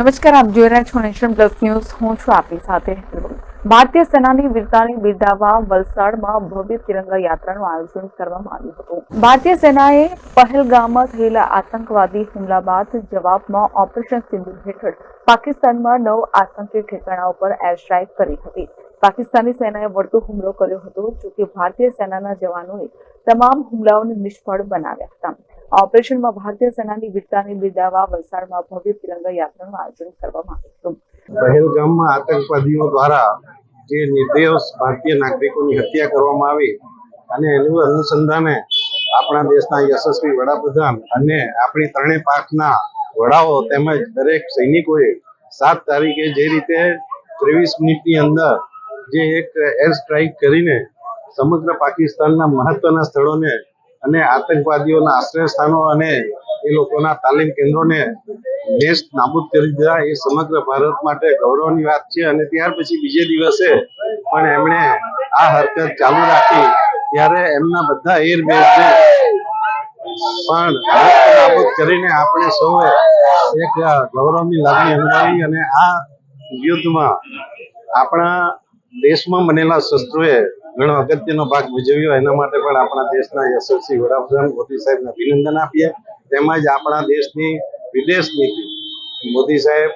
નમસ્કાર, આપ જોઈ રહ્યા છો નેશન પ્લસ ન્યૂઝ. હું છું આપની સાથે ભારતીય સેનાની વીરતાને બિરદાવવા વલસાડમાં ભવ્ય તિરંગા યાત્રાનું આયોજન કરવામાં આવ્યું હતું. ભારતીય સેનાએ પહેલગામમાં થયેલા આતંકવાદી હુમલા બાદ જવાબમાં ઓપરેશન સિંધુ હેઠળ પાકિસ્તાનમાં નવ આતંકી ઠેકાણા ઉપર એર સ્ટ્રાઇક કરી હતી. પાકિસ્તાની સેનાએ વળતો હુમલો કર્યો હતો જોકે ભારતીય સેનાના જવાનોએ તમામ હુમલાઓને નિષ્ફળ બનાવ્યા હતા. આ ઓપરેશનમાં ભારતીય સેનાની વીરતાને બિરદાવવા વલસાડમાં ભવ્ય તિરંગા યાત્રાનું આયોજન કરવામાં આવ્યું હતું. પહેલગામમાં આતંકવાદીઓ દ્વારા જે નિર્દોષ ભારતીય નાગરિકોની હત્યા કરવામાં આવી અને એનું અનુસંધાને આપણા દેશના યશસ્વી વડાપ્રધાન અને આપણી ત્રણેય પાંખના વડાઓ તેમજ દરેક સૈનિકોએ સાત તારીખે જે રીતે ત્રેવીસ મિનિટની અંદર જે એક એર સ્ટ્રાઇક કરીને સમગ્ર પાકિસ્તાનના મહત્વના સ્થળોને અને આતંકવાદીઓના આશ્રય સ્થાનો અને એ લોકોના તાલીમ કેન્દ્રોને દેશ નાબૂદ કરી દીધા. એ સમગ્ર ભારત માટે ગૌરવની વાત છે અને ત્યાર પછી બીજે દિવસે પણ એમણે આ હરકત ચાલુ રાખી. ત્યારે એમના બધા એર બેઝને પણ નાબૂદ કરીને આપણે સૌએ એક ગૌરવની લાગણી અનુભવી અને આ યુદ્ધમાં આપણા દેશમાં બનેલા શસ્ત્રોએ ઘણો અગત્યનો ભાગ ભજવ્યો. એના માટે પણ આપણા દેશના યશસ્વી વડાપ્રધાન મોદી સાહેબને અભિનંદન આપીએ. તેમજ આપણા દેશની વિદેશ નીતિ. મોદી સાહેબ,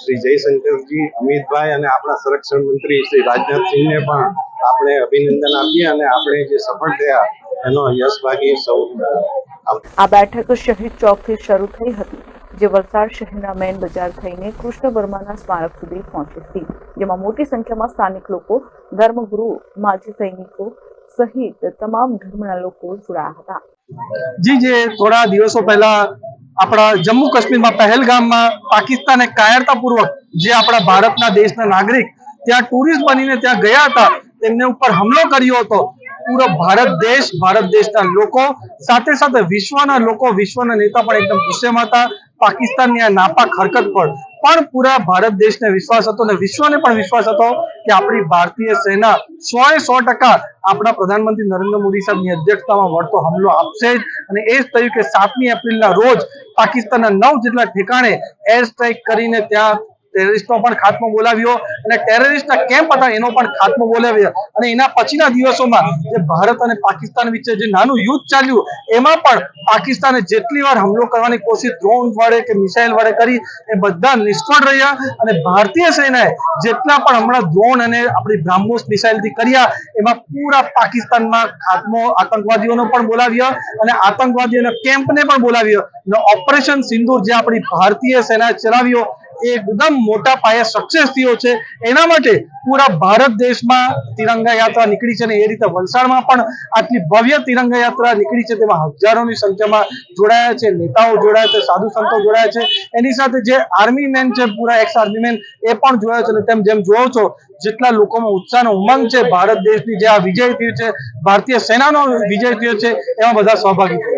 શ્રી જયશંકરજી, અમિતભાઈ અને આપણા સંરક્ષણ મંત્રી શ્રી રાજનાથસિંહને પણ આપણે અભિનંદન આપીએ અને આપણે જે સફળ થયા એનો યશભાગી સૌ. આ બેઠક શહીદ ચોકથી શરૂ થઈ હતી. જે વલસાડ શહેરના મેન બજાર થઈને કૃષ્ણ વર્માના સ્મારક સુધી પહોંચી હતી, જેમાં મોટી સંખ્યામાં સ્થાનિક લોકો, ધર્મગુરુ, માજી સૈનિકો સહિત તમામ ધર્મના લોકો જોડાયા હતા. જી, જે થોડા દિવસો પહેલા આપણા જમ્મુ કાશ્મીરમાં પહેલગામમાં પાકિસ્તાને કાયરતાપૂર્વક જે આપણા ભારતના દેશના નાગરિક ત્યાં ટુરિસ્ટ બનીને ત્યાં ગયા હતા, તેમને ઉપર હુમલો કર્યો હતો. પૂરો ભારત દેશ, ભારત દેશના લોકો, સાથે સાથે વિશ્વના લોકો, વિશ્વના નેતા પણ એકદમ ગુસ્સેમાં હતા. પાકિસ્તાનની આ નાપાક હરકત પર પણ પૂરા ભારત દેશને વિશ્વાસ હતો અને વિશ્વને પણ વિશ્વાસ હતો કે આપણી ભારતીય સેના સો એ સો ટકા આપણા પ્રધાનમંત્રી નરેન્દ્ર મોદી સાહેબની અધ્યક્ષતામાં વળતો હમલો આપશે જ. અને એ જ થયું કે સાતમી એપ્રિલના રોજ પાકિસ્તાનના નવ જેટલા ઠેકાણે એર સ્ટ્રાઇક કરીને ત્યાં ટેરરિસ્ટનો પણ ખાત્મો બોલાવ્યો અને ટેરરિસ્ટના કેમ્પ હતા, એનો પણ ખાત્મો બોલાવ્યો. અને એના પછીના દિવસોમાં જે ભારત અને પાકિસ્તાન વચ્ચે જે નાનું યુદ્ધ ચાલ્યું, એમાં પણ પાકિસ્તાને જેટલી વાર હુમલો કરવાની કોશિશ ડ્રોન વડે કે મિસાઇલ વડે કરી, એ બધા નિષ્ફળ રહ્યા. અને ભારતીય સેનાએ જેટલા પણ હમણાં ડ્રોન અને આપણી બ્રાહ્મોસ મિસાઇલથી કર્યા, એમાં પૂરા પાકિસ્તાનમાં ખાત્મો આતંકવાદીઓનો પણ બોલાવ્યો અને આતંકવાદીઓના કેમ્પને પણ બોલાવ્યો. ઓપરેશન સિંદૂર જે આપણી ભારતીય સેનાએ ચલાવ્યો એ એકદમ મોટા પાયે સક્સેસ થયો છે. એના માટે પૂરા ભારત દેશમાં તિરંગા યાત્રા નીકળી છે અને એ રીતે વલસાડમાં પણ આટલી ભવ્ય તિરંગા યાત્રા નીકળી છે. તેમાં હજારોની સંખ્યામાં જોડાયા છે, નેતાઓ જોડાયા છે, સાધુ સંતો જોડાયા છે. એની સાથે જે આર્મી મેન છે, પૂરા એક્સ આર્મી મેન એ પણ જોયા છે અને તેમ જેમ જોવો છો, જેટલા લોકોમાં ઉત્સાહનો ઉમંગ છે, ભારત દેશની જે આ વિજય થયું છે, ભારતીય સેનાનો વિજય થયો છે, એમાં બધા સહભાગી થયા.